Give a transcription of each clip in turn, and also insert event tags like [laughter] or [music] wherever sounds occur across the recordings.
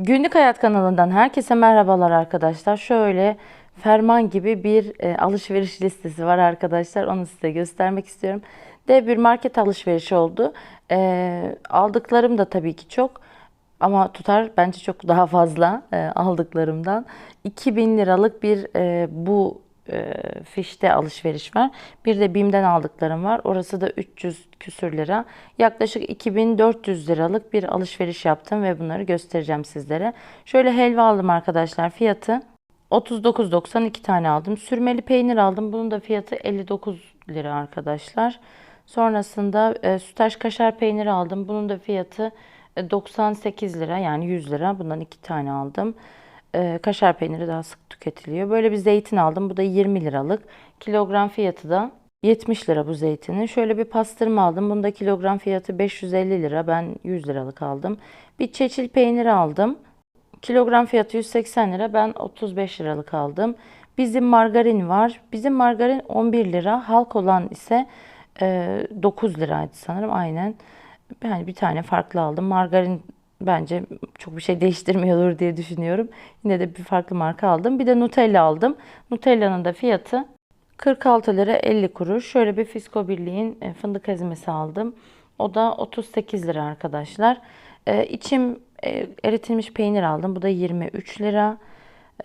Günlük Hayat kanalından herkese merhabalar arkadaşlar. Şöyle ferman gibi bir e, alışveriş listesi var arkadaşlar. Onu size göstermek istiyorum. Dev bir market alışverişi oldu. E, aldıklarım da tabii ki çok. Ama tutar bence çok daha fazla e, aldıklarımdan. 2000 liralık bir e, bu e, fişte alışveriş var. Bir de BİM'den aldıklarım var. Orası da 300 küsür lira. Yaklaşık 2400 liralık bir alışveriş yaptım ve bunları göstereceğim sizlere. Şöyle helva aldım arkadaşlar. Fiyatı 39.90 iki tane aldım. Sürmeli peynir aldım. Bunun da fiyatı 59 lira arkadaşlar. Sonrasında e, sütaş kaşar peyniri aldım. Bunun da fiyatı e, 98 lira yani 100 lira. Bundan iki tane aldım. E, kaşar peyniri daha sık tüketiliyor. Böyle bir zeytin aldım. Bu da 20 liralık. Kilogram fiyatı da 70 lira bu zeytinin. Şöyle bir pastırma aldım. Bunda kilogram fiyatı 550 lira. Ben 100 liralık aldım. Bir çeçil peyniri aldım. Kilogram fiyatı 180 lira. Ben 35 liralık aldım. Bizim margarin var. Bizim margarin 11 lira. Halk olan ise e, 9 liraydı sanırım. Aynen. Yani bir tane farklı aldım. Margarin bence çok bir şey [laughs] değiştirmiyordur diye düşünüyorum. Yine de bir farklı marka aldım. Bir de Nutella aldım. Nutella'nın da fiyatı 46 lira 50 kuruş. Şöyle bir Fisko Birliği'nin e, fındık ezmesi aldım. O da 38 lira arkadaşlar. Ee, içim e, eritilmiş peynir aldım. Bu da 23 lira.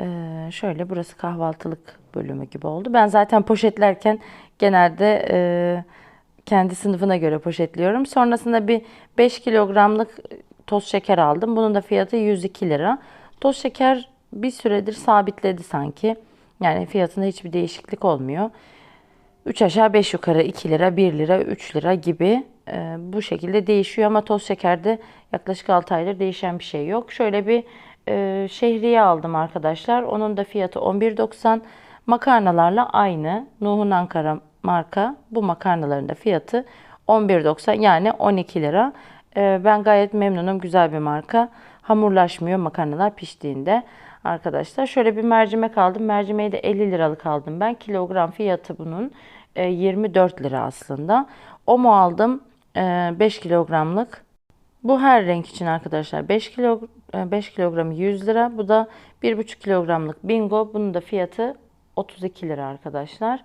Ee, şöyle burası kahvaltılık bölümü gibi oldu. Ben zaten poşetlerken genelde e, kendi sınıfına göre poşetliyorum. Sonrasında bir 5 kilogramlık toz şeker aldım. Bunun da fiyatı 102 lira. Toz şeker bir süredir sabitledi sanki. Yani fiyatında hiçbir değişiklik olmuyor. 3 aşağı 5 yukarı 2 lira, 1 lira, 3 lira gibi e, bu şekilde değişiyor ama toz şekerde yaklaşık 6 aydır değişen bir şey yok. Şöyle bir e, şehriye aldım arkadaşlar. Onun da fiyatı 11.90. Makarnalarla aynı. Nuh'un Ankara marka. Bu makarnaların da fiyatı 11.90 yani 12 lira. E, ben gayet memnunum. Güzel bir marka. Hamurlaşmıyor makarnalar piştiğinde. Arkadaşlar şöyle bir mercimek aldım. Mercimeği de 50 liralık aldım ben. Kilogram fiyatı bunun e, 24 lira aslında. Omo aldım e, 5 kilogramlık. Bu her renk için arkadaşlar 5 kilo 5 kilogramı 100 lira. Bu da 1,5 kilogramlık bingo. Bunun da fiyatı 32 lira arkadaşlar.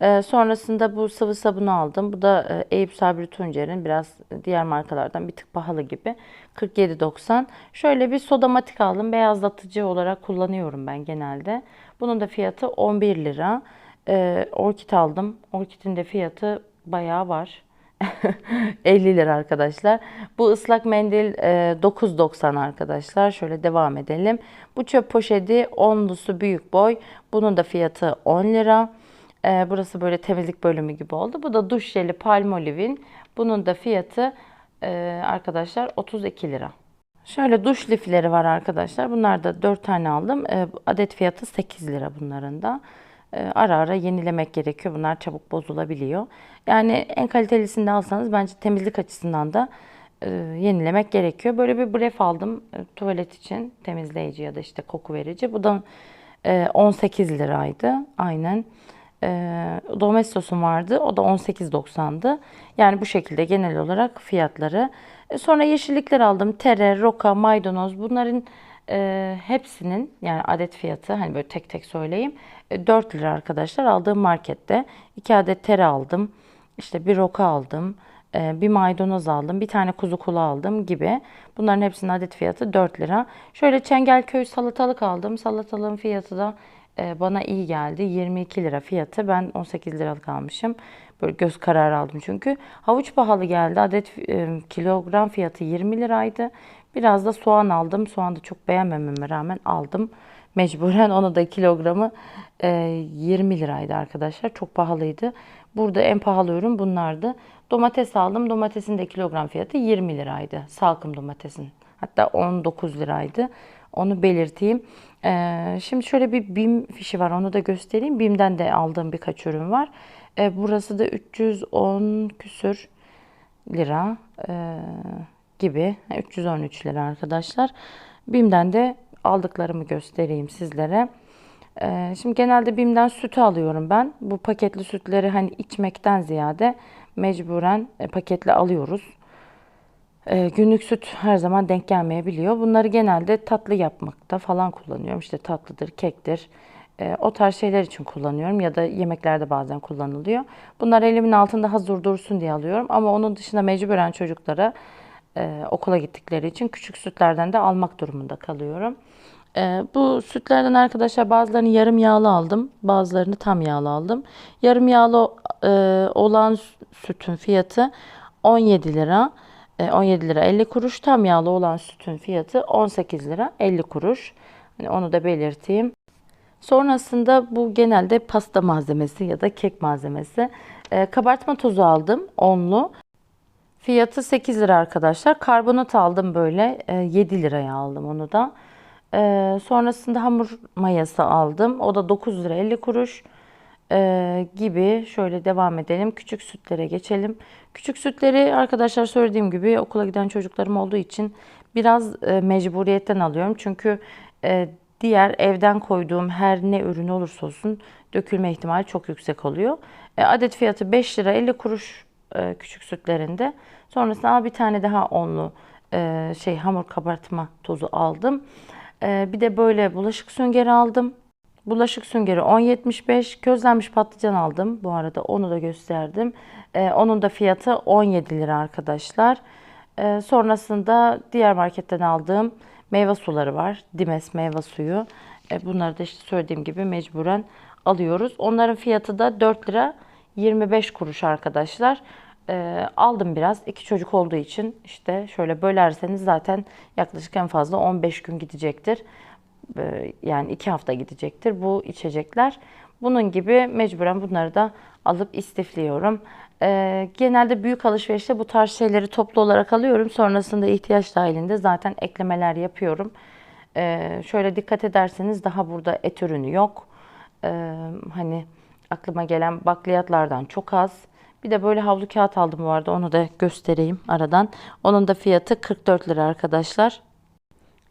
Ee, sonrasında bu sıvı sabunu aldım. Bu da e, Eyüp Sabri Tuncer'in biraz diğer markalardan bir tık pahalı gibi. 47.90. Şöyle bir sodamatik aldım. Beyazlatıcı olarak kullanıyorum ben genelde. Bunun da fiyatı 11 lira. Ee, orkid aldım. Orkidin de fiyatı bayağı var. [laughs] 50 lira arkadaşlar. Bu ıslak mendil e, 9.90 arkadaşlar. Şöyle devam edelim. Bu çöp poşeti onlusu büyük boy. Bunun da fiyatı 10 lira. E, burası böyle temizlik bölümü gibi oldu. Bu da duş jeli Palmolive'in. Bunun da fiyatı e, arkadaşlar 32 lira. Şöyle duş lifleri var arkadaşlar. Bunlar da 4 tane aldım. E, adet fiyatı 8 lira bunların da. E, ara ara yenilemek gerekiyor. Bunlar çabuk bozulabiliyor. Yani en kalitelisini de alsanız bence temizlik açısından da e, yenilemek gerekiyor. Böyle bir bref aldım e, tuvalet için temizleyici ya da işte koku verici. Bu da e, 18 liraydı. Aynen. E, Domestos'um vardı. O da 18.90'dı. Yani bu şekilde genel olarak fiyatları. E, sonra yeşillikler aldım. Tere, roka, maydanoz bunların e, hepsinin yani adet fiyatı hani böyle tek tek söyleyeyim. E, 4 lira arkadaşlar aldığım markette. 2 adet tere aldım. İşte bir roka aldım. e, bir maydanoz aldım. Bir tane kuzu kulağı aldım gibi. Bunların hepsinin adet fiyatı 4 lira. Şöyle Çengelköy salatalık aldım. Salatalığın fiyatı da bana iyi geldi. 22 lira fiyatı. Ben 18 liralık almışım. Böyle göz kararı aldım çünkü. Havuç pahalı geldi. Adet e, kilogram fiyatı 20 liraydı. Biraz da soğan aldım. Soğan da çok beğenmememe rağmen aldım. Mecburen [laughs] onu da kilogramı e, 20 liraydı arkadaşlar. Çok pahalıydı. Burada en pahalı ürün bunlardı. Domates aldım. Domatesin de kilogram fiyatı 20 liraydı. Salkım domatesin. Hatta 19 liraydı. Onu belirteyim. Ee, şimdi şöyle bir BİM fişi var. Onu da göstereyim. BİM'den de aldığım birkaç ürün var. Ee, burası da 310 küsür lira ee, gibi. 313 lira arkadaşlar. BİM'den de aldıklarımı göstereyim sizlere. Ee, şimdi genelde BİM'den sütü alıyorum ben. Bu paketli sütleri hani içmekten ziyade mecburen e, paketli alıyoruz. E, günlük süt her zaman denk gelmeyebiliyor. Bunları genelde tatlı yapmakta falan kullanıyorum. İşte tatlıdır, kektir. E, o tarz şeyler için kullanıyorum ya da yemeklerde bazen kullanılıyor. Bunlar elimin altında hazır dursun diye alıyorum. Ama onun dışında mecburen çocuklara e, okula gittikleri için küçük sütlerden de almak durumunda kalıyorum. E, bu sütlerden arkadaşlar bazılarını yarım yağlı aldım. Bazılarını tam yağlı aldım. Yarım yağlı e, olan sütün fiyatı 17 lira. E, 17 lira 50 kuruş. Tam yağlı olan sütün fiyatı 18 lira 50 kuruş. Hani onu da belirteyim. Sonrasında bu genelde pasta malzemesi ya da kek malzemesi. E, kabartma tozu aldım onlu. Fiyatı 8 lira arkadaşlar. Karbonat aldım böyle e, 7 liraya aldım onu da. E, sonrasında hamur mayası aldım. O da 9 lira 50 kuruş e, gibi. Şöyle devam edelim. Küçük sütlere geçelim. Küçük sütleri arkadaşlar söylediğim gibi okula giden çocuklarım olduğu için biraz e, mecburiyetten alıyorum. Çünkü e, diğer evden koyduğum her ne ürün olursa olsun dökülme ihtimali çok yüksek oluyor. E, adet fiyatı 5 lira 50 kuruş küçük sütlerinde. Sonrasında bir tane daha onlu şey hamur kabartma tozu aldım. Bir de böyle bulaşık süngeri aldım. Bulaşık süngeri 10.75. Közlenmiş patlıcan aldım. Bu arada onu da gösterdim. E, onun da fiyatı 17 lira arkadaşlar. E, sonrasında diğer marketten aldığım meyve suları var. Dimes meyve suyu. E, bunları da işte söylediğim gibi mecburen alıyoruz. Onların fiyatı da 4 lira 25 kuruş arkadaşlar. E, aldım biraz. iki çocuk olduğu için işte şöyle bölerseniz zaten yaklaşık en fazla 15 gün gidecektir. E, yani iki hafta gidecektir bu içecekler. Bunun gibi mecburen bunları da alıp istifliyorum. E, genelde büyük alışverişte bu tarz şeyleri toplu olarak alıyorum. Sonrasında ihtiyaç dahilinde zaten eklemeler yapıyorum. E, şöyle dikkat ederseniz daha burada et ürünü yok. Hani aklıma gelen bakliyatlardan çok az. Bir de böyle havlu kağıt aldım arada. Onu da göstereyim aradan. Onun da fiyatı 44 lira arkadaşlar.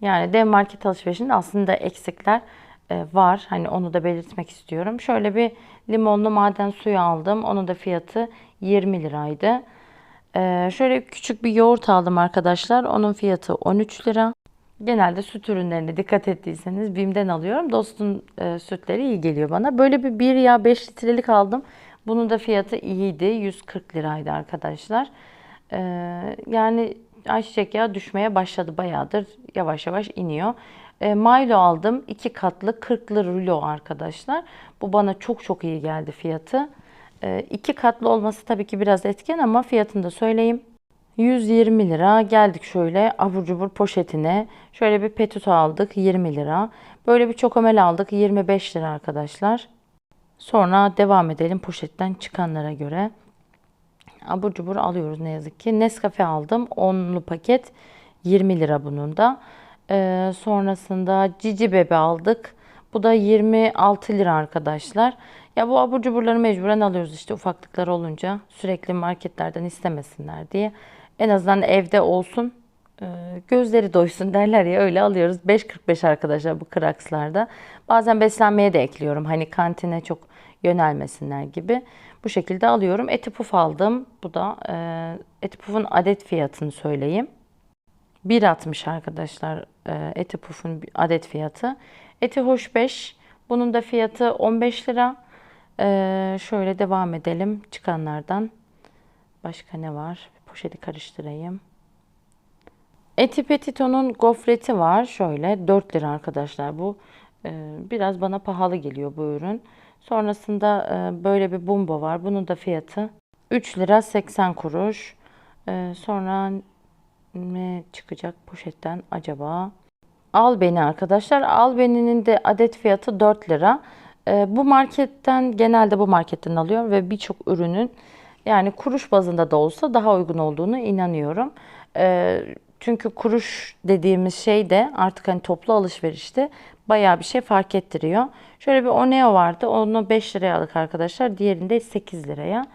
Yani dev market alışverişinde aslında eksikler e, var. Hani onu da belirtmek istiyorum. Şöyle bir limonlu maden suyu aldım. Onun da fiyatı 20 liraydı. E, şöyle küçük bir yoğurt aldım arkadaşlar. Onun fiyatı 13 lira. Genelde süt ürünlerine dikkat ettiyseniz BİM'den alıyorum. Dostun e, sütleri iyi geliyor bana. Böyle bir 1 ya 5 litrelik aldım. Bunun da fiyatı iyiydi. 140 liraydı arkadaşlar. E, yani ayçiçek yağı düşmeye başladı bayağıdır. Yavaş yavaş iniyor. E, Milo aldım. 2 katlı 40'lı rulo arkadaşlar. Bu bana çok çok iyi geldi fiyatı. 2 katlı olması tabii ki biraz etken ama fiyatını da söyleyeyim. 120 lira. Geldik şöyle abur cubur poşetine. Şöyle bir petuto aldık 20 lira. Böyle bir çokomel aldık 25 lira arkadaşlar. Sonra devam edelim poşetten çıkanlara göre. Abur cubur alıyoruz ne yazık ki. Nescafe aldım. Onlu paket 20 lira bunun da. Ee, sonrasında Cici Bebe aldık. Bu da 26 lira arkadaşlar. Ya bu abur cuburları mecburen alıyoruz işte ufaklıklar olunca. Sürekli marketlerden istemesinler diye. En azından evde olsun. e, Gözleri doysun derler ya öyle alıyoruz. 5.45 arkadaşlar bu krakslarda. Bazen beslenmeye de ekliyorum. Hani kantine çok yönelmesinler gibi. Bu şekilde alıyorum. Eti puf aldım. Bu da e, eti pufun adet fiyatını söyleyeyim. 1.60 arkadaşlar e, eti pufun adet fiyatı. Eti hoş 5. Bunun da fiyatı 15 lira. E, şöyle devam edelim çıkanlardan. Başka ne var? Poşeti karıştırayım. Eti Petito'nun gofreti var. Şöyle 4 lira arkadaşlar bu. E, biraz bana pahalı geliyor bu ürün. Sonrasında e, böyle bir bumbo var. Bunun da fiyatı 3 lira 80 kuruş. E, sonra ne çıkacak poşetten acaba? Al beni arkadaşlar. Al beninin de adet fiyatı 4 lira. E, bu marketten genelde bu marketten alıyorum ve birçok ürünün yani kuruş bazında da olsa daha uygun olduğunu inanıyorum. Çünkü kuruş dediğimiz şey de artık hani toplu alışverişte bayağı bir şey fark ettiriyor. Şöyle bir Oneo vardı. Onu 5 liraya aldık arkadaşlar. Diğerinde 8 liraya.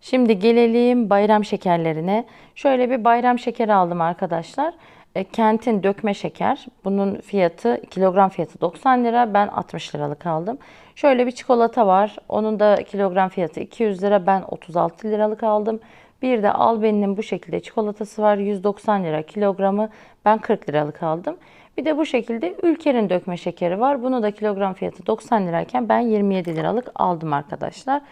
Şimdi gelelim bayram şekerlerine. Şöyle bir bayram şekeri aldım arkadaşlar. E, Kent'in dökme şeker. Bunun fiyatı kilogram fiyatı 90 lira. Ben 60 liralık aldım. Şöyle bir çikolata var. Onun da kilogram fiyatı 200 lira. Ben 36 liralık aldım. Bir de Albeni'nin bu şekilde çikolatası var. 190 lira kilogramı. Ben 40 liralık aldım. Bir de bu şekilde Ülker'in dökme şekeri var. Bunu da kilogram fiyatı 90 lirayken ben 27 liralık aldım arkadaşlar.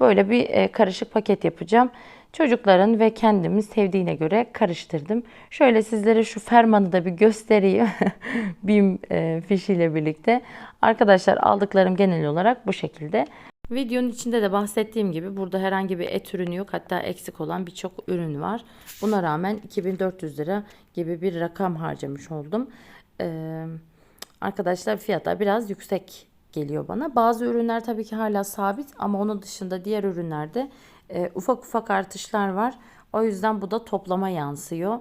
Böyle bir e, karışık paket yapacağım. Çocukların ve kendimin sevdiğine göre karıştırdım. Şöyle sizlere şu fermanı da bir göstereyim. [laughs] BİM e, fişiyle birlikte. Arkadaşlar aldıklarım genel olarak bu şekilde. Videonun içinde de bahsettiğim gibi burada herhangi bir et ürünü yok. Hatta eksik olan birçok ürün var. Buna rağmen 2400 lira gibi bir rakam harcamış oldum. Ee, arkadaşlar fiyata biraz yüksek geliyor bana. Bazı ürünler tabii ki hala sabit ama onun dışında diğer ürünlerde e, ufak ufak artışlar var. O yüzden bu da toplama yansıyor.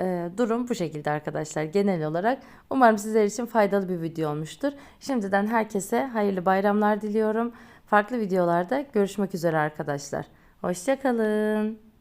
Ee, durum bu şekilde arkadaşlar genel olarak. Umarım sizler için faydalı bir video olmuştur. Şimdiden herkese hayırlı bayramlar diliyorum. Farklı videolarda görüşmek üzere arkadaşlar. Hoşçakalın.